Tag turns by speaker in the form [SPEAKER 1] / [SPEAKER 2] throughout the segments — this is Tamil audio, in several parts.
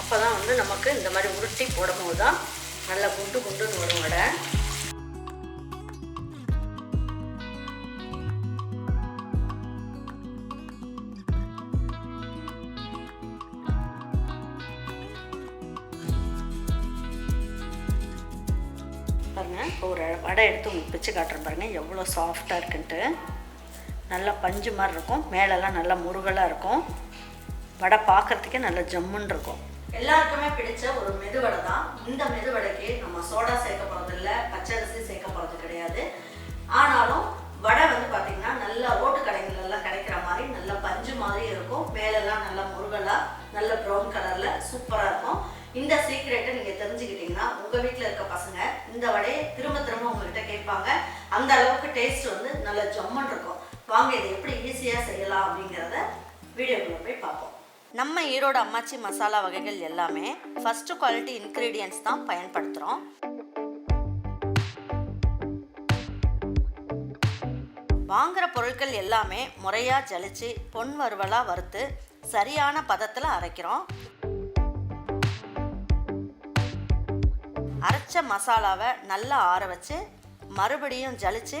[SPEAKER 1] அப்போ தான் வந்து நமக்கு இந்த மாதிரி உருட்டி போடும்போது தான் நல்லா குண்டு குண்டுன்னு வரும் வடை பாருங்க ஒரு வடை எடுத்து உங்களுக்கு பிச்சு காட்டுறேன் பாருங்க எவ்வளோ சாஃப்டாக இருக்குன்ட்டு. நல்லா பஞ்சு மாதிரி இருக்கும். மேலெல்லாம் நல்லா முருகலாக இருக்கும். வடை பார்க்கறதுக்கே நல்லா ஜம்முன்னு இருக்கும். எல்லாருக்குமே பிடிச்ச ஒரு மெதுவடை தான். இந்த மெதுவடைக்கு நம்ம சோடா சேர்க்க போகிறது இல்லை பச்சரிசி சேர்க்க போகிறது கிடையாது. ஆனாலும் வடை வந்து பார்த்தீங்கன்னா நல்லா ஓட்டு கடைகள் கிடைக்கிற மாதிரி நல்ல பஞ்சு மாதிரி இருக்கும். மேலெல்லாம் நல்லா முருகலாக நல்ல ப்ரௌன் கலரில் சூப்பராக இருக்கும். இந்த சீக்ரெட்டை நீங்கள் தெரிஞ்சுக்கிட்டீங்கன்னா உங்கள் வீட்டில் இருக்க பசங்க இந்த வடையை திரும்ப திரும்ப உங்கள்கிட்ட கேட்பாங்க. அந்த அளவுக்கு டேஸ்ட் வந்து நல்ல ஜம்மன் இருக்கும். வாங்க இதை எப்படி ஈஸியாக செய்யலாம் அப்படிங்கிறத வீடியோக்குள்ளே போய் பார்ப்போம். நம்ம ஈரோடு அம்மாச்சி மசாலா வகைகள் எல்லாமே ஃபஸ்ட்டு குவாலிட்டி இன்க்ரீடியன்ஸ் தான் பயன்படுத்துகிறோம் வாங்குகிற பொருட்கள் எல்லாமே முறையாக ஜலிச்சு பொன் வறுவலாக வறுத்து சரியான பதத்தில் அரைக்கிறோம். அரைச்ச மசாலாவை நல்லா ஆற வச்சு மறுபடியும் ஜலிச்சு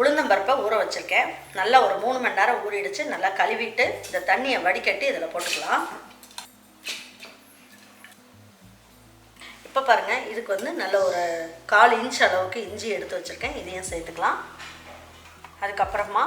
[SPEAKER 1] உளுந்தம்பருப்பை ஊற வச்சுருக்கேன். நல்லா ஒரு மூணு மணி நேரம் ஊறிடுச்சு. நல்லா கழுவிட்டு இந்த தண்ணியை வடிகட்டி இதில் போட்டுக்கலாம். இப்போ பாருங்கள் இதுக்கு வந்து நல்ல ஒரு கால் இன்ச் அளவுக்கு இஞ்சி எடுத்து வச்சுருக்கேன். இதையும் சேர்த்துக்கலாம். அதுக்கப்புறமா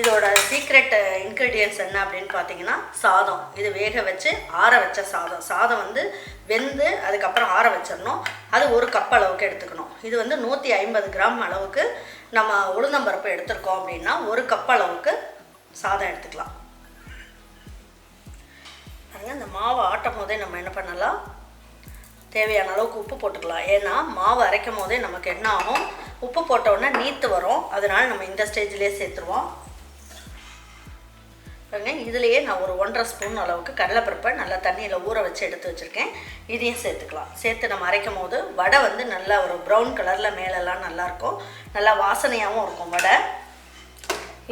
[SPEAKER 1] இதோட சீக்ரெட் இன்க்ரீடியன்ஸ் என்ன அப்படின்னு பார்த்தீங்கன்னா சாதம். இது வேக வச்சு ஆற வச்ச சாதம். சாதம் வந்து வெந்து அதுக்கப்புறம் ஆற வச்சிடணும். அது ஒரு கப் அளவுக்கு எடுத்துக்கணும். இது வந்து நூற்றி ஐம்பது கிராம் அளவுக்கு நம்ம உளுந்தம்பருப்பு எடுத்திருக்கோம் அப்படின்னா ஒரு கப் அளவுக்கு சாதம் எடுத்துக்கலாம். பாருங்க இந்த மாவை ஆட்டும் போதே நம்ம என்ன பண்ணலாம்? தேவையான அளவுக்கு உப்பு போட்டுக்கலாம். ஏன்னா மாவு அரைக்கும் போதே நமக்கு என்ன ஆகும்? உப்பு போட்ட நீத்து வரும். அதனால நம்ம இந்த ஸ்டேஜ்லேயே சேர்த்துருவோம். இதுலேயே நான் ஒரு ஒன்றரை ஸ்பூன் அளவுக்கு கடலைப்பருப்பை நல்லா தண்ணியில் ஊற வச்சு எடுத்து வச்சுருக்கேன். இதையும் சேர்த்துக்கலாம். சேர்த்து நம்ம அரைக்கும் போது வடை வந்து நல்லா ஒரு ப்ரௌன் கலரில் மேலெல்லாம் நல்லாயிருக்கும் நல்லா வாசனையாகவும் இருக்கும் வடை.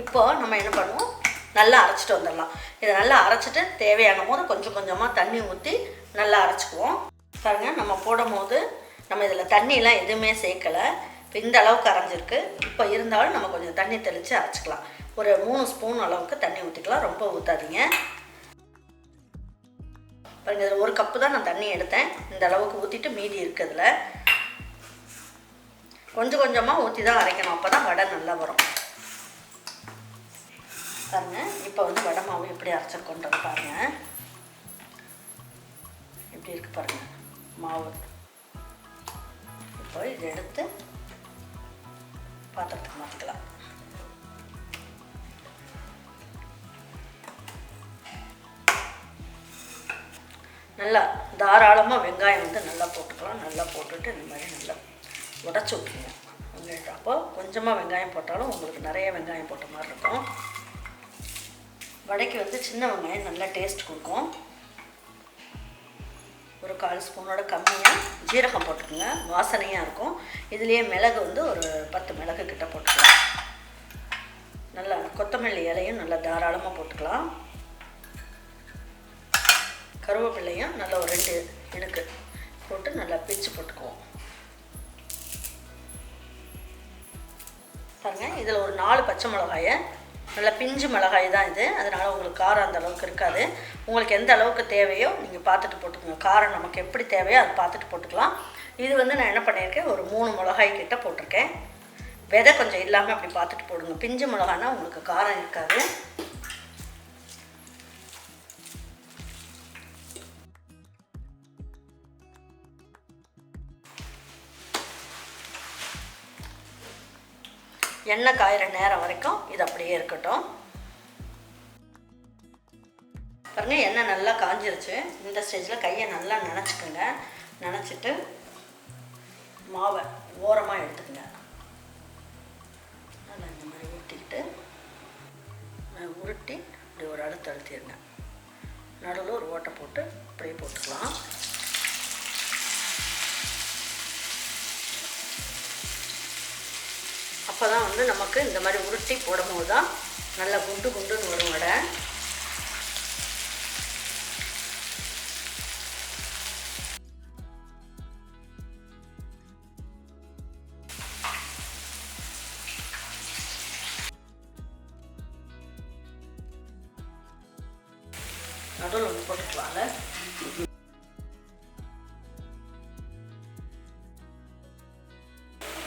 [SPEAKER 1] இப்போது நம்ம என்ன பண்ணுவோம்? நல்லா அரைச்சிட்டு வந்துடலாம். இதை நல்லா அரைச்சிட்டு தேவையான போது கொஞ்சம் கொஞ்சமாக தண்ணி ஊற்றி நல்லா அரைச்சிக்குவோம். பாருங்கள் நம்ம போடும் போது நம்ம இதில் தண்ணியெலாம் எதுவுமே சேர்க்கலை. இந்த அளவுக்கு அரைஞ்சிருக்கு. இப்போ இருந்தாலும் நம்ம கொஞ்சம் தண்ணி தெளித்து அரைச்சிக்கலாம். ஒரு மூணு ஸ்பூன் அளவுக்கு தண்ணி ஊற்றிக்கலாம் ரொம்ப ஊற்றாதீங்க பாருங்க இதில் ஒரு கப்பு தான் நான் தண்ணி எடுத்தேன். இந்த அளவுக்கு ஊற்றிட்டு மீதி இருக்குதுல கொஞ்சம் கொஞ்சமாக ஊற்றி தான் அரைக்கணும். அப்போ தான் வடை நல்லா வரும். பாருங்க இப்போ வந்து வடை மாவு எப்படி அரைச்சிருக்கோன்றது பாருங்க. எப்படி இருக்கு பாருங்க மாவு. இப்போ இதை எடுத்து பாத்திரத்துக்கு மாற்றிக்கலாம் நல்லா தாராளமாக வெங்காயம் வந்து நல்லா போட்டுக்கலாம். நல்லா போட்டுட்டு இந்த மாதிரி நல்லா உடச்சி விட்ருங்க அப்போ கொஞ்சமாக வெங்காயம் போட்டாலும் உங்களுக்கு நிறைய வெங்காயம் போட்ட மாதிரி இருக்கும். வடைக்கு வந்து சின்ன வெங்காயம் நல்லா டேஸ்ட் கொடுக்கும். ஒரு கால் ஸ்பூனோட கம்மியாக ஜீரகம் போட்டுக்கோங்க. வாசனையாக இருக்கும். இதுலேயே மிளகு வந்து ஒரு பத்து மிளகு கிட்ட போட்டுக்கலாம். நல்லா கொத்தமல்லி இலையும் நல்லா தாராளமாக போட்டுக்கலாம். கருவேப்பிள்ளையும் நல்லா ஒரு ரெண்டு இனுக்கு போட்டு நல்லா பிச்சு போட்டுக்குவோம். பாருங்கள் இதில் ஒரு நாலு பச்சை மிளகாயை நல்லா பிஞ்சு மிளகாய் தான் இது. அதனால் உங்களுக்கு காரம் அந்த அளவுக்கு இருக்காது. உங்களுக்கு எந்த அளவுக்கு தேவையோ நீங்கள் பார்த்துட்டு போட்டுக்கோங்க. காரம் நமக்கு எப்படி தேவையோ அதை பார்த்துட்டு போட்டுக்கலாம். இது வந்து நான் என்ன பண்ணியிருக்கேன் ஒரு மூணு மிளகாய் கிட்ட போட்டிருக்கேன். விதை கொஞ்சம் இல்லாமல் அப்படி பார்த்துட்டு போடுங்க. பிஞ்சு மிளகானா உங்களுக்கு காரம் இருக்காது. எண்ணெய் காயிற நேரம் வரைக்கும் இது அப்படியே இருக்கட்டும். பாருங்கள் எண்ணெய் நல்லா காஞ்சிருச்சு. இந்த ஸ்டேஜில் கையை நல்லா நினச்சிக்கோங்க. நினச்சிட்டு மாவை ஓரமாக எடுத்துக்கங்க. நல்லா இந்த மாதிரி ஊற்றிக்கிட்டு உருட்டி இப்படி ஒரு அழுத்து அழுத்திடுங்க நடுவில் ஒரு ஓட்டை போட்டு அப்படியே போட்டுக்கலாம். அப்போ தான் வந்து நமக்கு இந்த மாதிரி உருட்டி போடும்போது தான் நல்லா குண்டு குண்டுன்னு வரும் வடை நடுவில் ஒன்று போட்டுக்கலாம்ல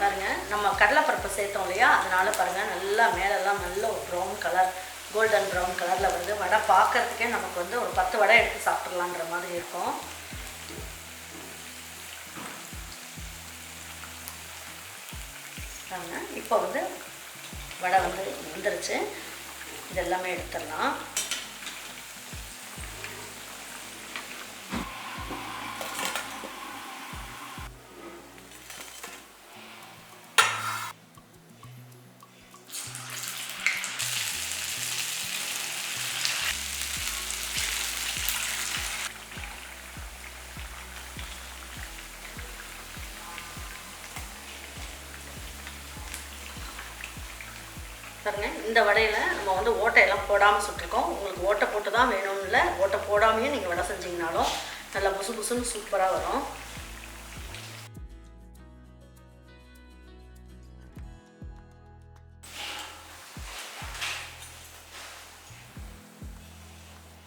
[SPEAKER 1] பாருங்க நம்ம கடலைப்பருப்பு சேர்த்தோம் இல்லையா? அதனால் பாருங்கள் நல்லா மேலெல்லாம் நல்ல ஒரு ப்ரௌன் கலர் கோல்டன் ப்ரௌன் கலரில் வந்து வடை பார்க்கறதுக்கே நமக்கு வந்து ஒரு பத்து வடை எடுத்து சாப்பிட்றலான்ற மாதிரி இருக்கும். பாருங்க இப்போ வந்து வடை வந்து வந்துருச்சு. இதெல்லாமே எடுத்துடலாம். பாருங்கள் இந்த வடையில் நம்ம வந்து ஓட்டையெல்லாம் போடாமல் சுட்டிருக்கோம். உங்களுக்கு ஓட்டை போட்டு தான் வேணும்னு இல்லை. ஓட்டை போடாமையே நீங்கள் வடை செஞ்சீங்கனாலும் நல்லா புசு புசுன்னு சூப்பராக வரும்.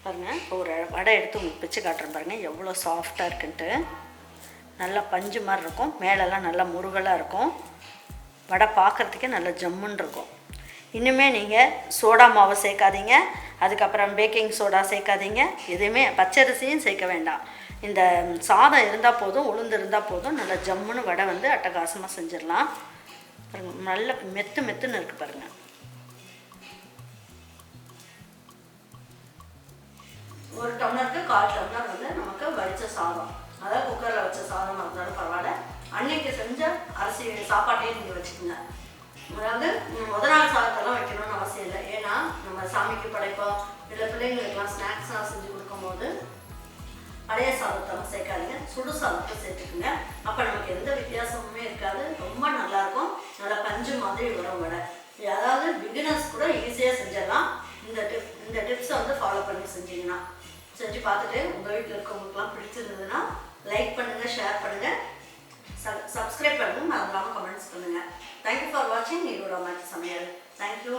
[SPEAKER 1] பாருங்கள் இப்போ ஒரு வடை எடுத்து உங்களுக்கு பிச்சு காட்டுறேன் பாருங்கள் எவ்வளோ சாஃப்டாக இருக்குன்ட்டு. நல்லா பஞ்சு மாதிரி இருக்கும். மேலெல்லாம் நல்லா முருகலாக இருக்கும். வடை பார்க்குறதுக்கே நல்லா ஜம்முன்னு இருக்கும். இன்னுமே நீங்கள் சோடா மாவு சேர்க்காதீங்க. அதுக்கப்புறம் பேக்கிங் சோடா சேர்க்காதீங்க. எதுவுமே பச்சரிசியும் சேர்க்க வேண்டாம். இந்த சாதம் இருந்தால் போதும் உளுந்து இருந்தால் போதும் நல்லா ஜம்முன்னு வடை வந்து அட்டகாசமாக செஞ்சிடலாம். பாருங்க நல்ல மெத்து மெத்துன்னு இருக்குது பாருங்கள் ஒரு டம்ளருக்கு கால் டம்ளர் வந்து நமக்கு வடித்த சாதம். அதாவது குக்கரில் வச்ச சாதம் இருந்தாலும் பரவாயில்ல. அன்னைக்கு செஞ்ச அரிசி சாப்பாட்டையே நீங்கள் வச்சுக்கோங்க. அதாவது முதல் முத நாள் சாதத்தெல்லாம் வைக்கணும்னு அவசியம் இல்லை. ஏன்னா நம்ம சாமிக்கு படைப்போம். இல்லை பிள்ளைங்களுக்கெல்லாம் ஸ்நாக்ஸ்லாம் செஞ்சு கொடுக்கும்போது பழைய சாதத்தெல்லாம் சேர்க்காதீங்க. சுடு சாதத்தை சேர்த்துக்குங்க. அப்போ நமக்கு எந்த வித்தியாசமுமே இருக்காது. ரொம்ப நல்லாயிருக்கும். நல்லா பஞ்சு மாதிரி வரும் வடை. அதாவது பிகினர்ஸ் கூட ஈஸியாக செஞ்சிடலாம். இந்த டிப் இந்த டிப்ஸை வந்து ஃபாலோ பண்ணி செஞ்சீங்கன்னா செஞ்சு பார்த்துட்டு உங்கள் வீட்டில் இருக்கவங்களுக்குலாம் பிடிச்சிருந்ததுன்னா லைக் பண்ணுங்கள் ஷேர் பண்ணுங்கள் சப் சப்ஸ்கிரைப் பண்ணுங்கள் மறந்துடாமல் கமெண்ட்ஸ் பண்ணுங்கள் தேங்க்யூ ஃபார் வாட்சிங் நீரோட மாற்றி சமையல். தேங்க்யூ